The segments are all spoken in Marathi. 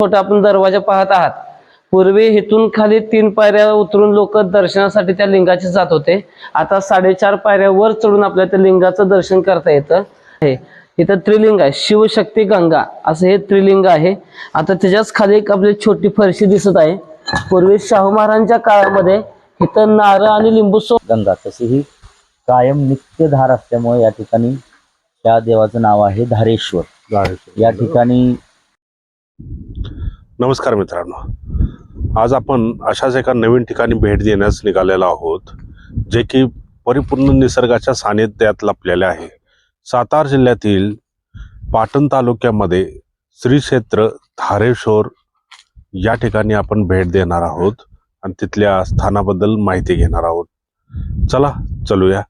छोटा आपण दरवाजा पाहत आहात. पूर्वी इथून खाली तीन पायऱ्या उतरून लोक दर्शनासाठी त्या लिंगाचे जात होते. आता साडेचार पायऱ्या वर चढून आपल्याला त्या लिंगाचं दर्शन करता येतं हे इथं त्रिलिंग आहे. शिवशक्ती गंगा असं हे त्रिलिंग आहे. आता त्याच्याच खाली एक आपली छोटी फरशी दिसत आहे. पूर्वी शाहू महाराजांच्या काळामध्ये इथं नारळ आणि लिंबू सो गंगा तशी ही कायम नित्यधार असल्यामुळे या ठिकाणी त्या देवाचं नाव आहे धारेश्वर. या ठिकाणी नमस्कार मित्रांनो. आज आपण अशाच एका नवीन ठिकाणी भेट देण्यास निघालेलो आहोत जे की परिपूर्ण निसर्गाच्या सानिध्यात लपलेले आहे. सातारा जिल्ह्यातील पाटण तालुक्यामध्ये श्री क्षेत्र धारेश्वर या ठिकाणी आपण भेट देणार आहोत आणि तिथल्या स्थानाबद्दल माहिती घेणार आहोत. चला चलूया.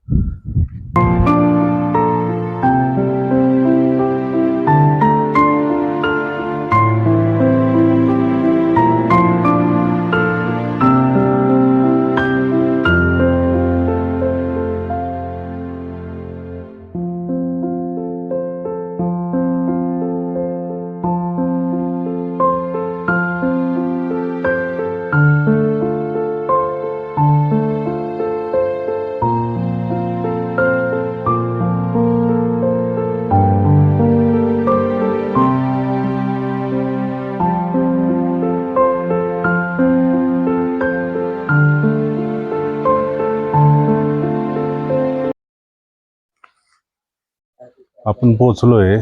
आपण पोहोचलोय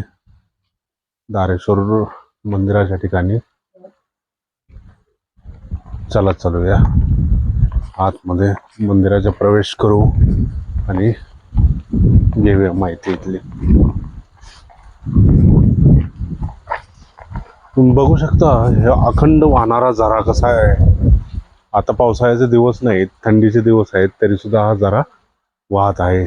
दारेश्वर मंदिराच्या ठिकाणी. चला चालूया. आतमध्ये मंदिराचा प्रवेश करू आणि घेऊया माहिती इथली. तुम्ही बघू शकता हे अखंड वाहणारा झरा कसा आहे. आता पावसाळ्याचे दिवस नाहीत थंडीचे दिवस आहेत तरी सुद्धा हा झरा वाहत आहे.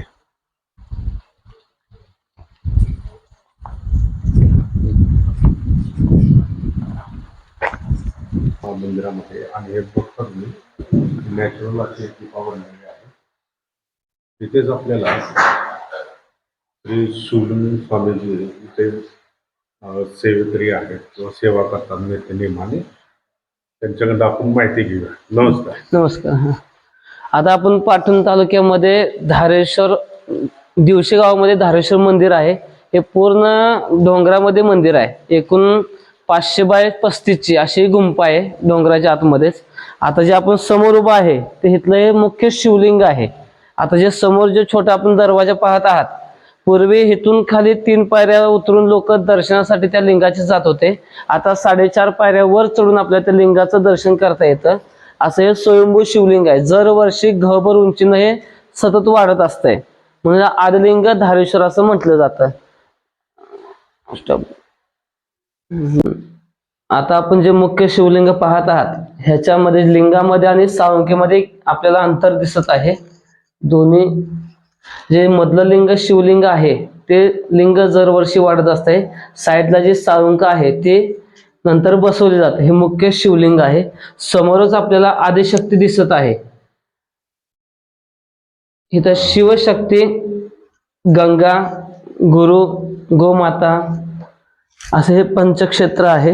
मंदिरामध्ये आणि हे बघता तुम्ही नॅचरल अशी एक गुफा बनलेली आहे. तिथेच आपल्याला श्री शिवलिंग स्वामीजी इथे सेवेकरी आहेत किंवा सेवा करतात नेते नेमाने त्यांच्याकडे आपण माहिती घेऊया. नमस्कार. नमस्कार आता आपण पाटण तालुक्यामध्ये धारेश्वर दिवशी गावामध्ये धारेश्वर मंदिर आहे. हे पूर्ण डोंगरामध्ये मंदिर आहे. एकूण पाचशे बाय पस्तीसची अशी गुंप आहे डोंगराच्या आतमध्येच. आता जे आपण समोर उभं आहे ते इथलं हे मुख्य शिवलिंग आहे. आता जे समोर जे छोटा आपण दरवाजा पाहत आहात पूर्वी इथून खाली तीन पायऱ्या उतरून लोक दर्शनासाठी त्या लिंगाचे जात होते. आता साडेचार पायऱ्या वर चढून आपल्या त्या लिंगाचं दर्शन करता येतं. असं हे स्वयंभू शिवलिंग आहे. दरवर्षी घभर उंचीनं हे सतत वाढत असतंय. म्हणून आदिलिंग धारेश्वर असं म्हटलं जातं. आता आपण जे मुख्य शिवलिंग पाहत आहात ह्याच्यामध्ये लिंगामध्ये आणि साळुंकीमध्ये आपल्याला अंतर दिसत आहे. दोन्ही जे मधलं लिंग शिवलिंग आहे ते लिंग दरवर्षी वाढत असते. साईडला जे साळुंक आहे ते नंतर बसवले जाते. हे मुख्य शिवलिंग आहे. समोरच आपल्याला आदिशक्ती दिसत आहे. इथं शिवशक्ती गंगा गुरु गोमाता असे हे पंचक्षेत्र आहे.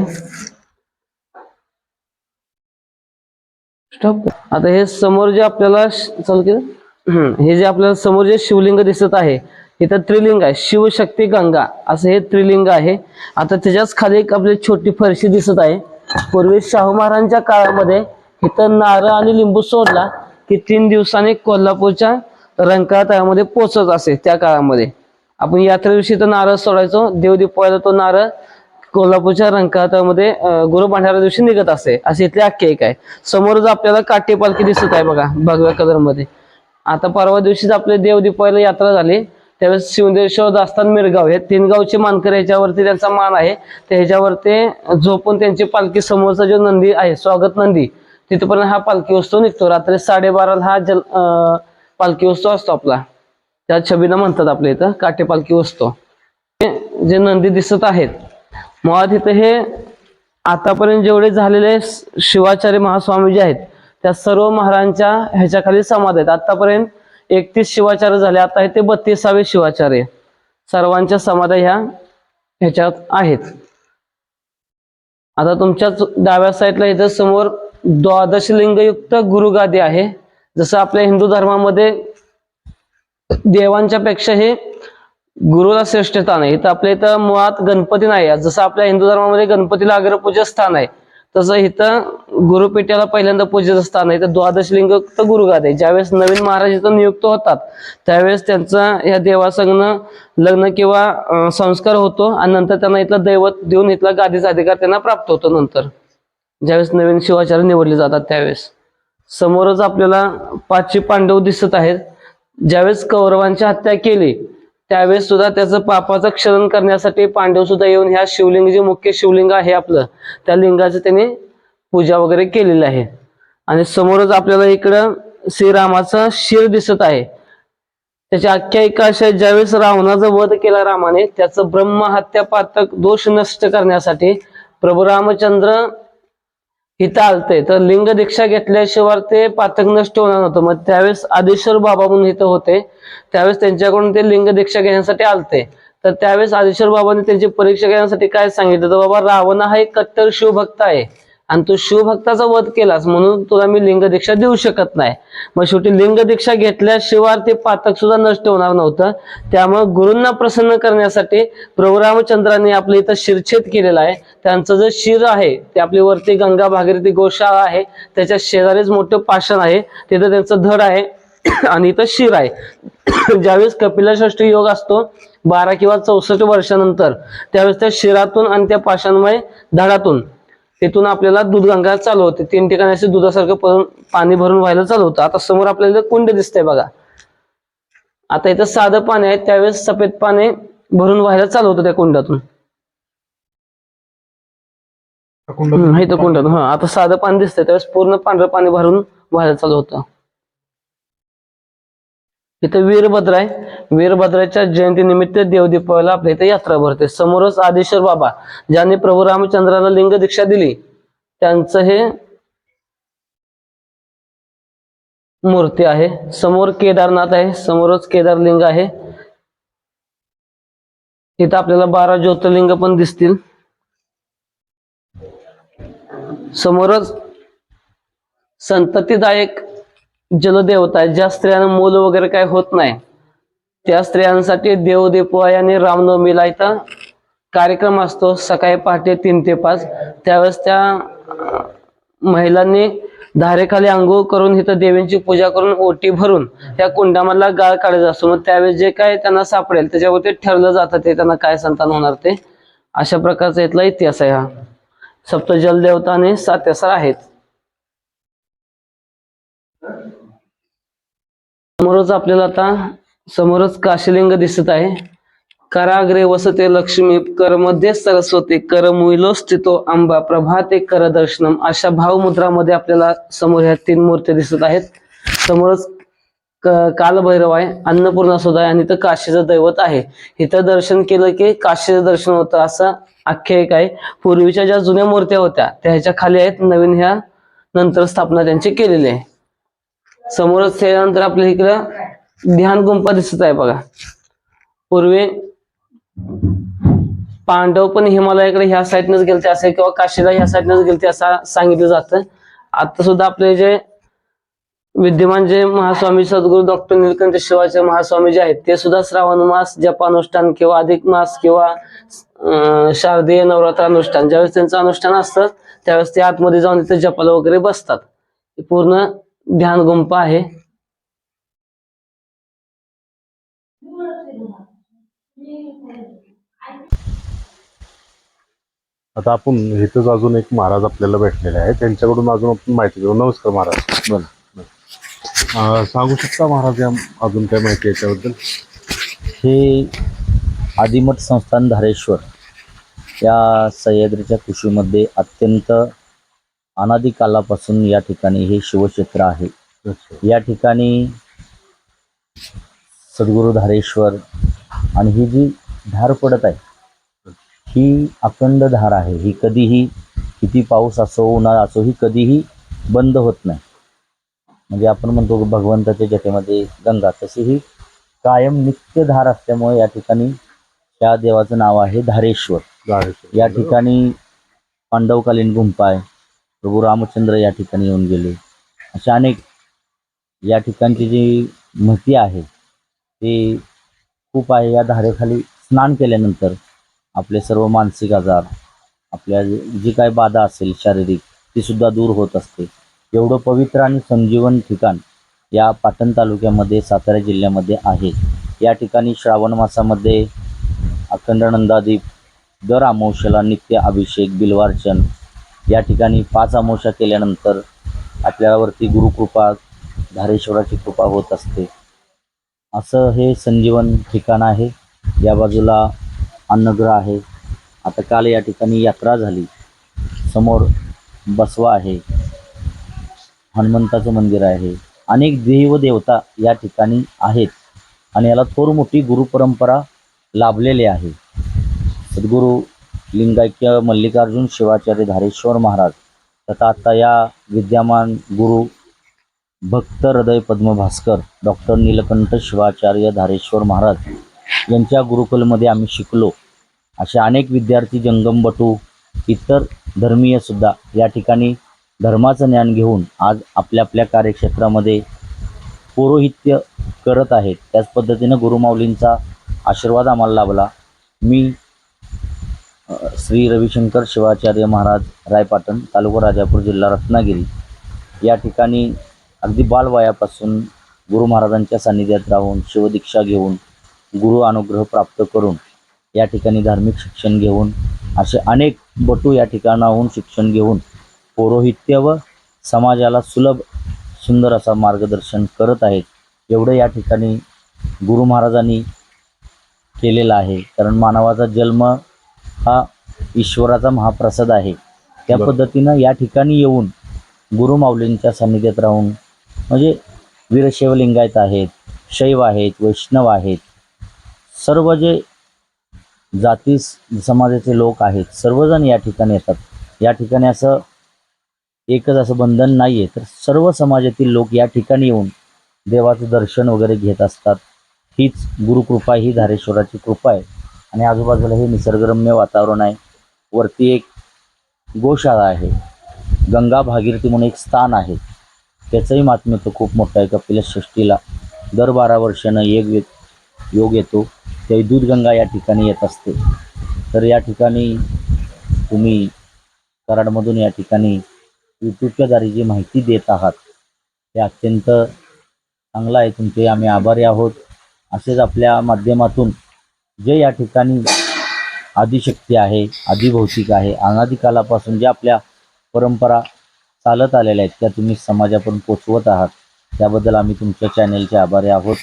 स्टॉप आता हे समोर जे आपल्याला चालू केलं. हे जे आपल्याला समोर जे शिवलिंग दिसत आहे इथं त्रिलिंग आहे. शिवशक्ती गंगा असं हे त्रिलिंग आहे. आता त्याच्याच खाली एक आपली छोटी फरशी दिसत आहे. पूर्वी शाहू महाराजांच्या काळामध्ये इथं नारळ आणि लिंबू सोडला की तीन दिवसांनी कोल्हापूरच्या रंकाळा तळ्यामध्ये पोचत असे त्या काळामध्ये. आपण यात्रे दिवशी तर नारळ सोडायचो देव तो नारळ कोल्हापूरच्या रंगकातामध्ये गुरु भांडारा दिवशी निघत असे. असे इथली आख्यायिक आहे. समोरच आपल्याला काठी पालखी दिसत आहे बघा भगव्या कलरमध्ये आता परवा दिवशीच आपले देव यात्रा झाली. त्यावेळेस शिवदेश्वर दास्तान मिरगाव हे तीन गावचे मानकर याच्यावरती त्यांचा मान आहे. तर ह्याच्यावरती झोपून त्यांची पालखी समोरचा जो नंदी आहे स्वागत नंदी तिथपर्यंत हा पालखी उत्सव निघतो. रात्री साडेबाराला हा जल पालखी उत्सव असतो आपला. त्या छबीला म्हणतात आपल्या इथं काटेपालखी वसतो. जे नंदी दिसत आहेत मुळात इथं हे आतापर्यंत जेवढे झालेले शिवाचार्य महास्वामी जे आहेत त्या सर्व महाराजांच्या ह्याच्याखाली समाध आहेत. आतापर्यंत एकतीस शिवाचार्य झाले आता हे ते बत्तीसावे शिवाचार्य सर्वांच्या समाध्या ह्या ह्याच्यात आहेत. आता तुमच्याच डाव्या साईडला इथं समोर द्वादश लिंगयुक्त गुरुगादी आहे. जसं आपल्या हिंदू धर्मामध्ये देवांच्या पेक्षा हे गुरुला श्रेष्ठ स्थान आहे. इथं आपल्या इथं मुळात गणपती नाही आहे. जसं आपल्या हिंदू धर्मामध्ये गणपतीला अग्रपूजा स्थान आहे तसं इथं गुरुपेट्याला पहिल्यांदा पूजेचं स्थान आहे. तर द्वादश लिंगयुक्त गुरुगाद आहे. ज्यावेळेस नवीन महाराज इथं नियुक्त होतात त्यावेळेस त्यांचं या देवासंगनं लग्न किंवा संस्कार होतो आणि नंतर त्यांना इथलं दैवत देऊन इथला गादीचा अधिकार त्यांना प्राप्त होतो नंतर. ज्यावेळेस नवीन शिवाचार्य निवडले जातात त्यावेळेस. समोरच आपल्याला पाचशे पांडव दिसत आहेत. ज्यावेळेस कौरवांची हत्या केली त्यावेळेस सुद्धा त्याचं पापाचं क्षरण करण्यासाठी पांडव सुद्धा येऊन ह्या शिवलिंग जे मुख्य शिवलिंग आहे आपलं त्या लिंगाचं त्यांनी पूजा वगैरे केलेली आहे. आणि समोरच आपल्याला इकडं श्रीरामाचं शिर दिसत आहे. त्याची आख्यायिका अशा ज्यावेळेस रावणाचा वध केला रामाने त्याचं ब्रह्महत्या पातक दोष नष्ट करण्यासाठी प्रभू रामचंद्र इथं आलतंय तर लिंग दीक्षा घेतल्याशिवाय ते पातक नष्ट होणार नव्हतं. मग त्यावेळेस आदेश्वर बाबा म्हणून इथं होते. त्यावेळेस त्यांच्याकडून ते लिंग दीक्षा घेण्यासाठी आलते. तर त्यावेळेस आदेश्वर बाबांनी त्यांची परीक्षा घेण्यासाठी काय सांगितलं? तर बाबा रावण हा एक कट्टर शिवभक्त आहे. आणि तू शिवभक्ताचा वध केलास म्हणून तुला मी लिंग दीक्षा देऊ शकत नाही. मग शेवटी लिंग दीक्षा घेतल्याशिवाय ते पातक सुद्धा नष्ट होणार नव्हतं. त्यामुळे गुरूंना प्रसन्न करण्यासाठी प्रभू रामचंद्राने आपल्या इथं शिरछेद केलेला आहे. त्यांचं जे शिर आहे ते आपली वरती गंगा भागीरथी गोशाळा आहे. त्याच्या शेजारीच मोठं पाषाण आहे. तिथं त्यांचं धड आहे. आणि इथं शिर आहे. ज्यावेळेस कपिलषष्ठी योग असतो बारा किंवा चौसष्ट वर्षानंतर त्यावेळेस त्या शिरातून आणि त्या पाषाणमय धडातून तिथून आपल्याला दूध गंगा चालू होते. तीन ठिकाणी असे दुधासारखं पाणी भरून व्हायला चालू होतं. आता समोर आपल्याला कुंड दिसतंय बघा. आता इथं साधं पाणी आहे. त्यावेळेस सफेद पाणी भरून व्हायला चालू होतं त्या कुंडातून. इथं कुंडातून. हा आता साधं पाणी दिसतंय. त्यावेळेस पूर्ण पांढरं पाणी भरून व्हायला चालू होतं. इथं वीरभद्र आहे. वीरभद्राच्या जयंतीनिमित्त देवदीपावला आपल्या इथे यात्रा भरते. समोरच आदेश्वर बाबा ज्यांनी प्रभू रामचंद्राला लिंग दीक्षा दिली त्यांचं हे मूर्ती आहे. समोर केदारनाथ आहे समोरच केदार लिंग आहे. इथं आपल्याला बारा ज्योतिर्लिंग पण दिसतील. समोरच संततीदायक जलदेवता ज्या स्त्रियांना मूल वगैरे काय होत नाही त्या स्त्रियांसाठी देव देपोय आणि रामनवमीला इथं कार्यक्रम असतो. सकाळी पहाटे तीन ते पाच. त्यावेळेस त्या महिलांनी धारेखाली आंघोळ करून इथं देवींची पूजा करून ओटी भरून त्या कुंडामधला गाळ काढायचा असतो. मग त्यावेळेस जे काय त्यांना सापडेल त्याच्यावरती ठरलं जातं ते त्यांना काय संतान होणार ते. अशा प्रकारचा इथला इतिहास आहे हा. सप्त जलदेवता आणि सात्यसर आहेत. समोरच आपल्याला आता समोरच काशीलिंग दिसत आहे. कराग्रे वसते लक्ष्मी करमध्ये सरस्वती करमुइलो स्थितो आंबा प्रभाते कर दर्शनम अशा भावमुद्रामध्ये आपल्याला समोर ह्या तीन मूर्त्या दिसत आहेत. समोरच कालभैरव आहे अन्नपूर्णा सुद्धा आहे आणि इथं काशीचं दैवत आहे. इथं दर्शन केलं की काशीचं दर्शन होतं असं आख्यायिक आहे. पूर्वीच्या ज्या जुन्या मूर्त्या होत्या त्या ह्याच्या खाली आहेत नवीन ह्या नंतर स्थापना त्यांची केलेली आहे. समोरच त्यानंतर आपल्या इकडं ध्यान गुंपा दिसत आहे बघा. पूर्वी पांडव पण हिमालयाकडे ह्या साईडनच गेलते असे किंवा काशीला ह्या साईडनच गेलते असं सांगितलं जातं. आता सुद्धा आपले जे विद्यमान जे महास्वामी सद्गुरू डॉक्टर निलकंठ शिवाचे महास्वामी जे आहेत ते सुद्धा श्रावण मास जपानुष्ठान किंवा अधिक मास किंवा शारदीय नवरात्र अनुष्ठान ज्यावेळेस त्यांचं अनुष्ठान असतं त्यावेळेस ते आतमध्ये जाऊन तिथे जपाला वगैरे बसतात. पूर्ण ध्यान गुंपा आहे. आता आपण इथंच अजून एक महाराज आपल्याला भेटलेले आहे त्यांच्याकडून अजून आपण माहिती घेऊ. नमस्कार महाराज. बोला. सांगू शकता महाराज या अजून काय माहिती आहे याच्याबद्दल? हे आदिमठ संस्थान धारेश्वर या सह्याद्रीच्या कुशीमध्ये अत्यंत अनादी कालापासून या ठिकाणी हे शिवक्षेत्र आहे. या ठिकाणी सद्गुरू धारेश्वर आणि ही जी धार पडत आहे ही अखंड धार आहे. ही कधीही किती पाऊस असो उन्हाळा असो ही कधीही बंद होत नाही. म्हणजे आपण म्हणतो भगवंताच्या जटेमध्ये गंगा तशी ही कायम नित्य धार असल्यामुळे या ठिकाणी त्या देवाचं नाव आहे धारेश्वर. धारेश्वर. या ठिकाणी पांडवकालीन गुंफा आहे. प्रभू रामचंद्र या ठिकाणी येऊन गेले. अशा अनेक या ठिकाणची जी महती आहे ती खूप आहे. या धारेखाली स्नान केल्यानंतर आपले सर्व मानसिक आजार आपल्या जी काय बाधा असेल शारीरिक ती सुद्धा दूर होत असते. एवढं पवित्र आणि संजीवन ठिकाण या पाटण तालुक्यामध्ये सातारा जिल्ह्यामध्ये आहे. या ठिकाणी श्रावण मासामध्ये अखंड नंदादीप दर अमावश्याला नित्य अभिषेक बिलवारचन या ठिकाणी पाच अमावस्या केल्यानंतर आपल्यावरती गुरुकृपा धारेश्वराची कृपा होत असते. असं हे संजीवन ठिकाण आहे. या बाजूला अन्नग्रह आहे. आता काल या ठिकाणी यात्रा झाली. समोर बसवा आहे. हनुमंताचं मंदिर आहे. अनेक देव देवता या ठिकाणी आहेत आणि याला थोर मोठी गुरुपरंपरा लाभलेली आहे. सद्गुरू लिंगायक्य मल्लिकार्जुन शिवाचार्य धारेश्वर महाराज तथा आता या विद्यमान गुरु भक्त हृदय पद्मभास्कर डॉक्टर नीलकंठ शिवाचार्य धारेश्वर महाराज यांच्या गुरुकुलमध्ये आम्ही शिकलो. असे अनेक विद्यार्थी जंगमबटू इतर धर्मीयसुद्धा या ठिकाणी धर्माचं ज्ञान घेऊन आज आपल्या आपल्या कार्यक्षेत्रामध्ये पौरोहित्य करत आहेत. त्याच पद्धतीनं गुरुमाऊलींचा आशीर्वाद आम्हाला लाभला. मी श्री रविशंकर शिवाचार्य महाराज रायपाटण तालुका राजापूर जिल्हा रत्नागिरी. या ठिकाणी अगदी बालवयापासून गुरु महाराजांच्या सान्निध्यात राहून शिवदीक्षा घेऊन गुरु अनुग्रह प्राप्त करून या ठिकाणी धार्मिक शिक्षण घेऊन असे अनेक बटू या ठिकाणाहून शिक्षण घेऊन पौरोहित्य व समाजाला सुलभ सुंदर असा मार्गदर्शन करत आहेत. एवढं या ठिकाणी गुरु महाराजांनी केलेलं आहे. कारण मानवाचा जन्म हा ईश्वराचा महाप्रसाद आहे. त्या. पद्धतीनं या ठिकाणी येऊन गुरुमाऊलींच्या सान्निध्यात राहून म्हणजे वीरशैव लिंगायत आहेत शैव आहेत वैष्णव आहेत सर्व जे जाती समाजाचे लोक आहेत सर्वजण या ठिकाणी येतात. या ठिकाणी असं एकच असं बंधन नाही आहे तर सर्व समाजातील लोक या ठिकाणी येऊन देवाचं दर्शन वगैरे घेत असतात. हीच गुरुकृपा ही धारेश्वराची कृपा आहे. आणि आजूबाजूला हे निसर्गरम्य वातावरण आहे. वरती एक गोशाळा आहे. गंगा भागीरथी म्हणून एक स्थान आहे. त्याचंही मात्म्य खूप मोठं. आहे कपिल षष्टीला दर बारा वर्षानं एक वे- योग येतो. त्या दूधगंगा या ठिकाणी येत असते. तर या ठिकाणी तुम्ही कराडमधून या ठिकाणी यूट्यूबच्या द्वारे जी माहिती देत आहात हे अत्यंत चांगलं आहे. तुमचे आम्ही आभारी आहोत. असेच आपल्या माध्यमातून जे या ठिकाणी आदिशक्ती आहे आदिभौतिक आहे अनादिकालापासून ज्या आपल्या परंपरा चालत आलेल्या आहेत त्या तुम्ही समाजापर्यंत पोचवत आहात त्याबद्दल आम्ही तुमच्या चॅनेलचे आभारी आहोत.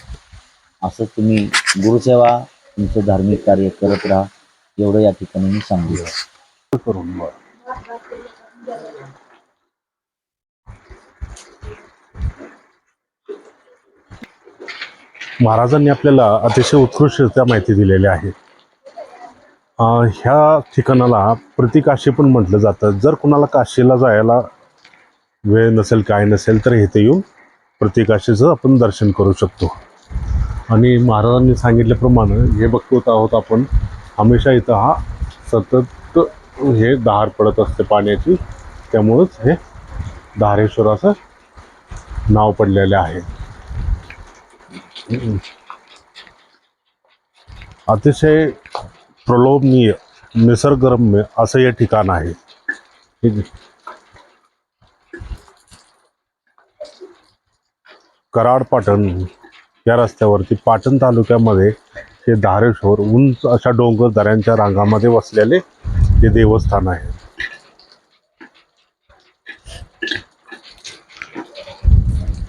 असं तुम्ही गुरुसेवा तुमचं धार्मिक कार्य करत राहा एवढं या ठिकाणी मी सांगू करून महाराजांनी आपल्याला अतिशय उत्कृष्टरित्या माहिती दिलेली आहे. ह्या ठिकाणाला प्रतिकाशी पण म्हटलं जातं. जर कुणाला काशीला जायला वेळ नसेल काय नसेल तर इथे येऊन प्रतिकाशीचं आपण दर्शन करू शकतो. आणि महाराजांनी सांगितल्याप्रमाणे हे बघतो आहोत आपण हमेशा इथं हा सतत हे धार पडत असते पाण्याची. त्यामुळंच हे धारेश्वराचं नाव पडलेले आहे. अतिशय प्रलोभनीय निसर्गरम्य असं हे ठिकाण आहे. कराड पाटण या रस्त्यावरती पाटण तालुक्यामध्ये हे धारेश्वर उंच अशा डोंगर दऱ्यांच्या रांगामध्ये वसलेले हे देवस्थान आहे.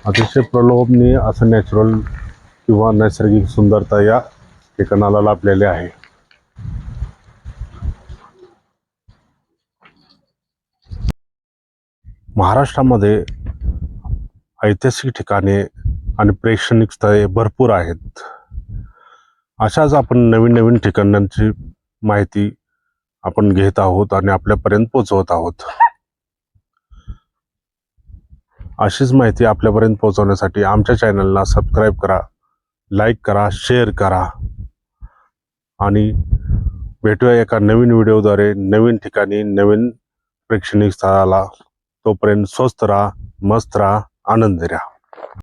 अतिशय प्रलोभनीय असं नॅचरल किंवा नैसर्गिक सुंदरता या ठिकाणाला लाभलेली आहे. महाराष्ट्रामध्ये ऐतिहासिक ठिकाणे आणि प्रेक्षणिक स्थळे भरपूर आहेत. अशाच आपण नवीन नवीन ठिकाणांची माहिती आपण घेत आहोत आणि आपल्यापर्यंत पोहोचवत आहोत. अशीच माहिती आपल्यापर्यंत पोहोचवण्यासाठी आमच्या चॅनलला सबस्क्राईब करा. लाईक करा शेअर करा. आणि भेटूया एका नवीन व्हिडिओद्वारे नवीन ठिकाणी नवीन प्रेक्षणीय स्थळाला. तोपर्यंत स्वस्त राहा मस्त राहा आनंद राहा.